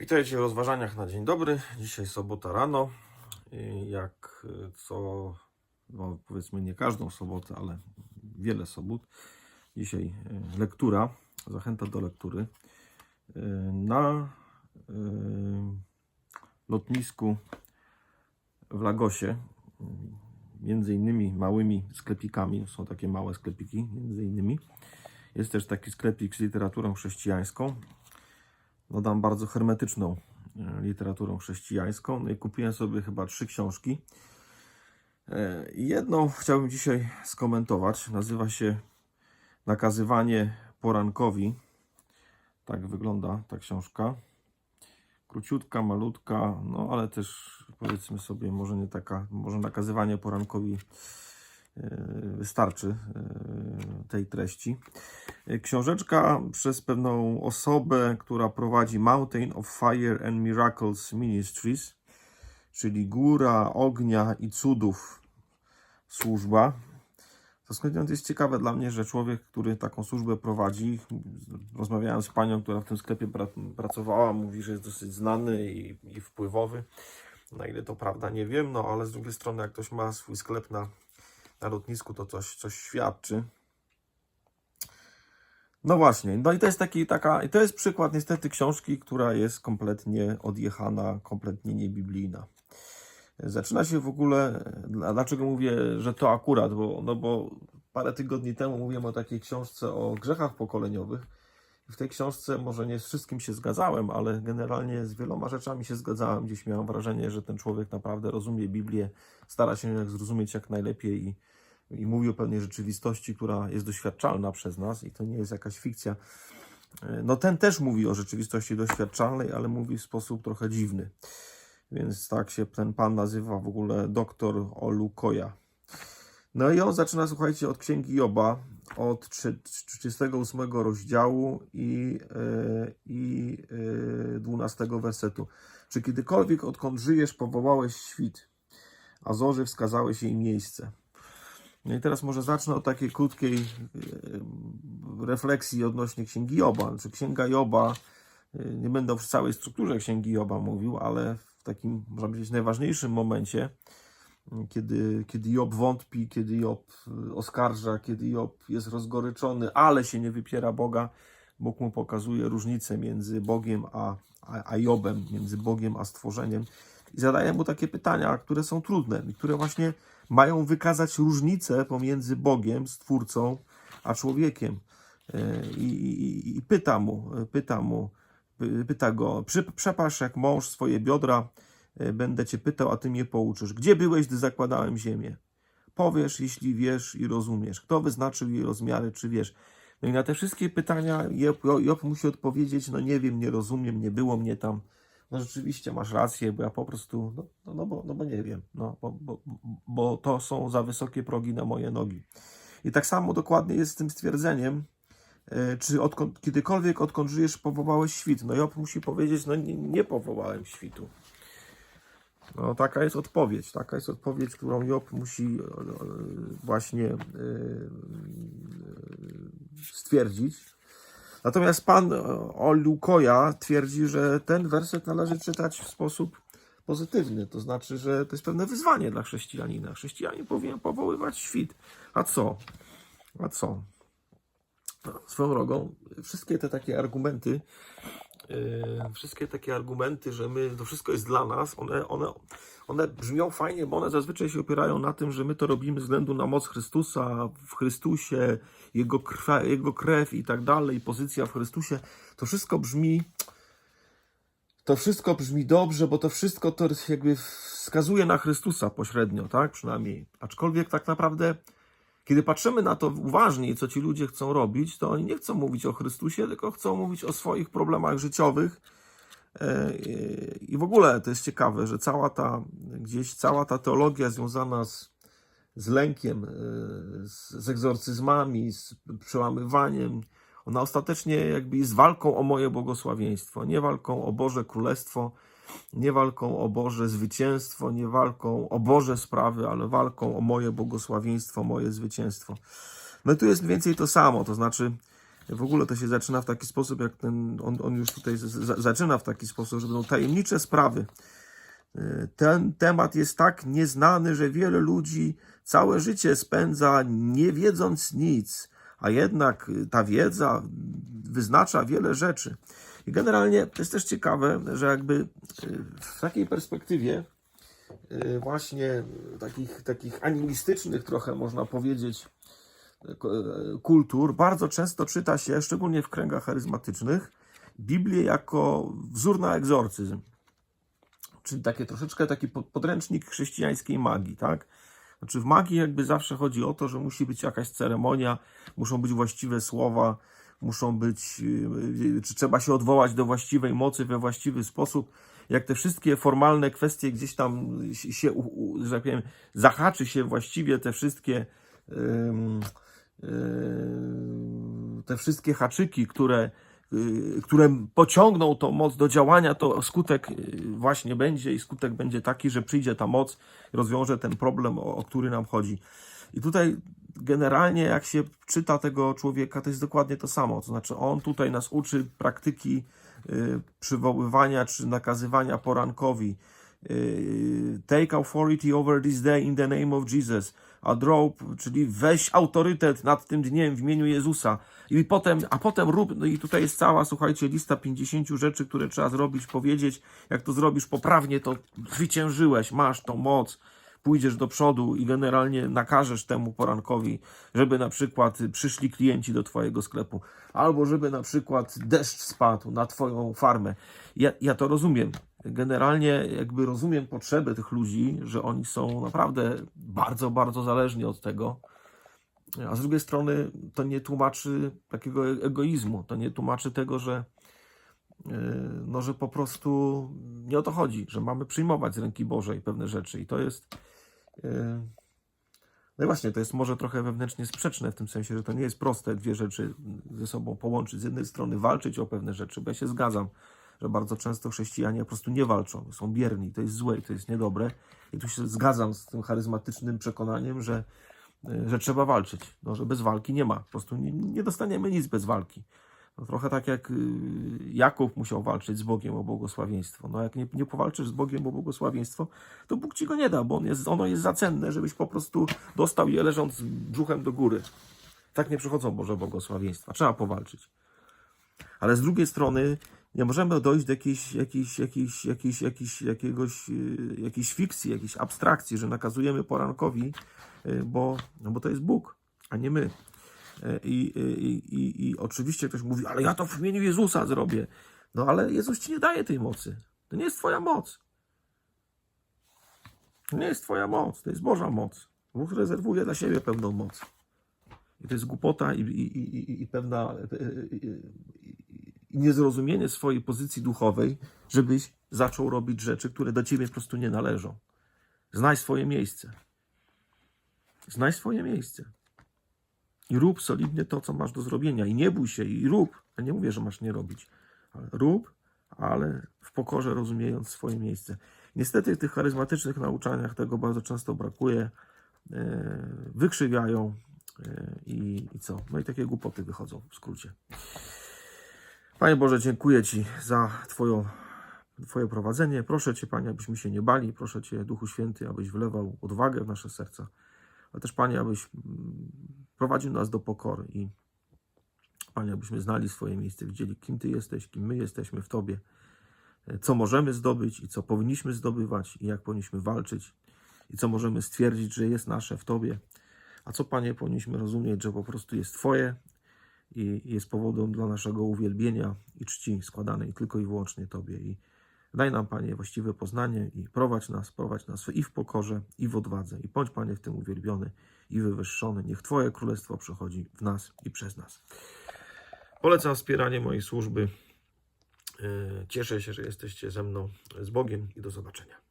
Witajcie w rozważaniach na dzień dobry. Dzisiaj sobota rano. Jak co, no powiedzmy nie każdą sobotę, ale wiele sobot. Dzisiaj y, lektura, zachęta do lektury. Y, Na y, lotnisku w Lagosie, między innymi małymi sklepikami, są takie małe sklepiki, między innymi. Jest też taki sklepik z literaturą chrześcijańską dodam bardzo hermetyczną e, literaturą chrześcijańską. No i kupiłem sobie chyba trzy książki. E, Jedną chciałbym dzisiaj skomentować. Nazywa się Nakazywanie porankowi. Tak wygląda ta książka. Króciutka, malutka, no ale też powiedzmy sobie, może nie taka, może nakazywanie porankowi e, wystarczy tej treści. Książeczka przez pewną osobę, która prowadzi Mountain of Fire and Miracles Ministries, czyli Góra Ognia i Cudów służba. To skądinąd jest ciekawe dla mnie, że człowiek, który taką służbę prowadzi, rozmawiałem z panią, która w tym sklepie pra- pracowała, mówi, że jest dosyć znany i, i wpływowy. Na ile to prawda, nie wiem, no ale z drugiej strony, jak ktoś ma swój sklep na, na lotnisku, to coś, coś świadczy. No właśnie, no i to jest taki, taka, to jest przykład niestety książki, która jest kompletnie odjechana, kompletnie niebiblijna. Zaczyna się w ogóle, dlaczego mówię, że to akurat, bo, no bo parę tygodni temu mówiłem o takiej książce o grzechach pokoleniowych. W tej książce może nie z wszystkim się zgadzałem, ale generalnie z wieloma rzeczami się zgadzałem. Gdzieś miałem wrażenie, że ten człowiek naprawdę rozumie Biblię, stara się ją zrozumieć jak najlepiej i, i mówi o pewnej rzeczywistości, która jest doświadczalna przez nas i to nie jest jakaś fikcja. No ten też mówi o rzeczywistości doświadczalnej, ale mówi w sposób trochę dziwny. Więc tak się ten pan nazywa w ogóle doktor Olukoya. No i on zaczyna, słuchajcie, od księgi Joba, od trzy- 38 rozdziału i, e, i e, 12 wersetu. Czy kiedykolwiek, odkąd żyjesz, powołałeś świt, a zorzy wskazałeś jej miejsce? No i teraz może zacznę od takiej krótkiej e, refleksji odnośnie księgi Joba. Znaczy, księga Joba, e, nie będę o całej strukturze księgi Joba mówił, ale w takim, można powiedzieć, najważniejszym momencie, kiedy, kiedy Job wątpi, kiedy Job y, oskarża, kiedy Job jest rozgoryczony, ale się nie wypiera Boga, Bóg mu pokazuje różnicę między Bogiem a, a, a Jobem, między Bogiem a stworzeniem i zadaje mu takie pytania, które są trudne i które właśnie mają wykazać różnicę pomiędzy Bogiem, Stwórcą, a człowiekiem. E, I, i, i pyta mu, pyta mu, py- pyta go, "Przy- przepasz jak mąż swoje biodra, e, będę cię pytał, a ty mnie pouczysz. Gdzie byłeś, gdy zakładałem ziemię? Powiesz, jeśli wiesz i rozumiesz. Kto wyznaczył jej rozmiary, czy wiesz? No i na te wszystkie pytania Job, Job musi odpowiedzieć, no nie wiem, nie rozumiem, nie było mnie tam. No rzeczywiście masz rację, bo ja po prostu, no, no, no, bo, no bo nie wiem, no, bo, bo, bo to są za wysokie progi na moje nogi. I tak samo dokładnie jest z tym stwierdzeniem, e, czy odkąd, kiedykolwiek odkąd żyjesz powołałeś świt. No Job musi powiedzieć, no nie, nie powołałem świtu. No taka jest odpowiedź, taka jest odpowiedź, którą Job musi e, e, właśnie stwierdzić. Natomiast pan e, Olukoya twierdzi, że ten werset należy czytać w sposób pozytywny, to znaczy, że to jest pewne wyzwanie dla chrześcijanina. Chrześcijanin powinien powoływać świt. A co? A co? No, Swoją drogą, wszystkie te takie argumenty, wszystkie takie argumenty, że my, to wszystko jest dla nas, one, one, one brzmią fajnie, bo one zazwyczaj się opierają na tym, że my to robimy względu na moc Chrystusa, w Chrystusie, Jego, krwa, Jego krew i tak dalej, pozycja w Chrystusie. To wszystko brzmi, to wszystko brzmi dobrze, bo to wszystko to jakby wskazuje na Chrystusa pośrednio, tak? Przynajmniej. Aczkolwiek tak naprawdę, kiedy patrzymy na to uważniej, co ci ludzie chcą robić, to oni nie chcą mówić o Chrystusie, tylko chcą mówić o swoich problemach życiowych. E, I w ogóle to jest ciekawe, że cała ta, gdzieś cała ta teologia związana z, z lękiem, e, z, z egzorcyzmami, z przełamywaniem, ona ostatecznie jakby jest walką o moje błogosławieństwo, nie walką o Boże Królestwo, nie walką o Boże zwycięstwo, nie walką o Boże sprawy, ale walką o moje błogosławieństwo, moje zwycięstwo. No i tu jest więcej to samo, to znaczy w ogóle to się zaczyna w taki sposób, jak ten, on, on już tutaj zaczyna w taki sposób, że będą tajemnicze sprawy. Y, Ten temat jest tak nieznany, że wiele ludzi całe życie spędza nie wiedząc nic, a jednak ta wiedza wyznacza wiele rzeczy. I generalnie to jest też ciekawe, że jakby y, w takiej perspektywie y, właśnie takich, takich animistycznych trochę można powiedzieć kultur bardzo często czyta się, szczególnie w kręgach charyzmatycznych, Biblię jako wzór na egzorcyzm. Czyli takie troszeczkę taki po- podręcznik chrześcijańskiej magii, tak? Znaczy w magii jakby zawsze chodzi o to, że musi być jakaś ceremonia, muszą być właściwe słowa, muszą być, yy, czy trzeba się odwołać do właściwej mocy we właściwy sposób. Jak te wszystkie formalne kwestie gdzieś tam się, że tak powiem, zahaczy się właściwie te wszystkie yy, te wszystkie haczyki, które, które pociągną tą moc do działania, to skutek właśnie będzie i skutek będzie taki, że przyjdzie ta moc rozwiąże ten problem, o, o który nam chodzi. I tutaj generalnie jak się czyta tego człowieka, to jest dokładnie to samo. To znaczy on tutaj nas uczy praktyki yy, przywoływania czy nakazywania porankowi. Yy, Take authority over this day in the name of Jesus. A drop, czyli weź autorytet nad tym dniem w imieniu Jezusa. I potem, a potem rób, no i tutaj jest cała, słuchajcie, lista 50 rzeczy, które trzeba zrobić, powiedzieć. Jak to zrobisz poprawnie, to zwyciężyłeś, masz tą moc pójdziesz do przodu i generalnie nakażesz temu porankowi, żeby na przykład przyszli klienci do Twojego sklepu, albo żeby na przykład deszcz spadł na Twoją farmę. Ja, ja to rozumiem. Generalnie jakby rozumiem potrzeby tych ludzi, że oni są naprawdę bardzo, bardzo zależni od tego. A z drugiej strony to nie tłumaczy takiego egoizmu, to nie tłumaczy tego, że no, że po prostu nie o to chodzi, że mamy przyjmować z ręki Bożej pewne rzeczy i to jest yy, no i właśnie, to jest może trochę wewnętrznie sprzeczne w tym sensie, że to nie jest proste dwie rzeczy ze sobą połączyć. Z jednej strony walczyć o pewne rzeczy, bo ja się zgadzam, że bardzo często chrześcijanie po prostu nie walczą, są bierni, to jest złe i to jest niedobre. I tu się zgadzam z tym charyzmatycznym przekonaniem, że, yy, że trzeba walczyć, no, że bez walki nie ma, po prostu nie, nie dostaniemy nic bez walki. No, trochę tak jak y, Jakub musiał walczyć z Bogiem o błogosławieństwo. No jak nie, nie powalczysz z Bogiem o błogosławieństwo, to Bóg ci go nie da, bo on jest, ono jest za cenne, żebyś po prostu dostał je leżąc brzuchem do góry. Tak nie przychodzą Boże błogosławieństwa. Trzeba powalczyć. Ale z drugiej strony nie możemy dojść do jakiejś, jakiejś, jakiejś, jakiejś, jakiejś, jakiegoś, y, jakiejś fikcji, jakiejś abstrakcji, że nakazujemy porankowi, y, bo, no bo to jest Bóg, a nie my. I, i, i, I oczywiście ktoś mówi, ale ja to w imieniu Jezusa zrobię. No ale Jezus ci nie daje tej mocy. To nie jest twoja moc. To nie jest twoja moc, to jest Boża moc. Bóg rezerwuje dla siebie pewną moc. I to jest głupota i, i, i, i- pewna i, i, i niezrozumienie swojej pozycji duchowej, żebyś zaczął robić rzeczy, które do ciebie po prostu nie należą. Znaj swoje miejsce. Znaj swoje miejsce. I rób solidnie to, co masz do zrobienia. I nie bój się, i rób. Ja nie mówię, że masz nie robić. Ale rób, ale w pokorze rozumiejąc swoje miejsce. Niestety w tych charyzmatycznych nauczaniach tego bardzo często brakuje. E, Wykrzywiają e, i, i co? No i takie głupoty wychodzą w skrócie. Panie Boże, dziękuję Ci za Twoją, Twoje prowadzenie. Proszę Cię, Panie, abyśmy się nie bali. Proszę Cię, Duchu Święty, abyś wlewał odwagę w nasze serca. Ale też, Panie, abyś mm, prowadził nas do pokory i Panie, abyśmy znali swoje miejsce, widzieli, kim Ty jesteś, kim my jesteśmy w Tobie, e, co możemy zdobyć i co powinniśmy zdobywać i jak powinniśmy walczyć i co możemy stwierdzić, że jest nasze w Tobie, a co, Panie, powinniśmy rozumieć, że po prostu jest Twoje i jest powodem dla naszego uwielbienia i czci składanej tylko i wyłącznie Tobie. I daj nam, Panie, właściwe poznanie i prowadź nas, prowadź nas i w pokorze, i w odwadze. I bądź, Panie, w tym uwielbiony i wywyższony. Niech Twoje królestwo przychodzi w nas i przez nas. Polecam wspieranie mojej służby. Yy, Cieszę się, że jesteście ze mną z Bogiem i do zobaczenia.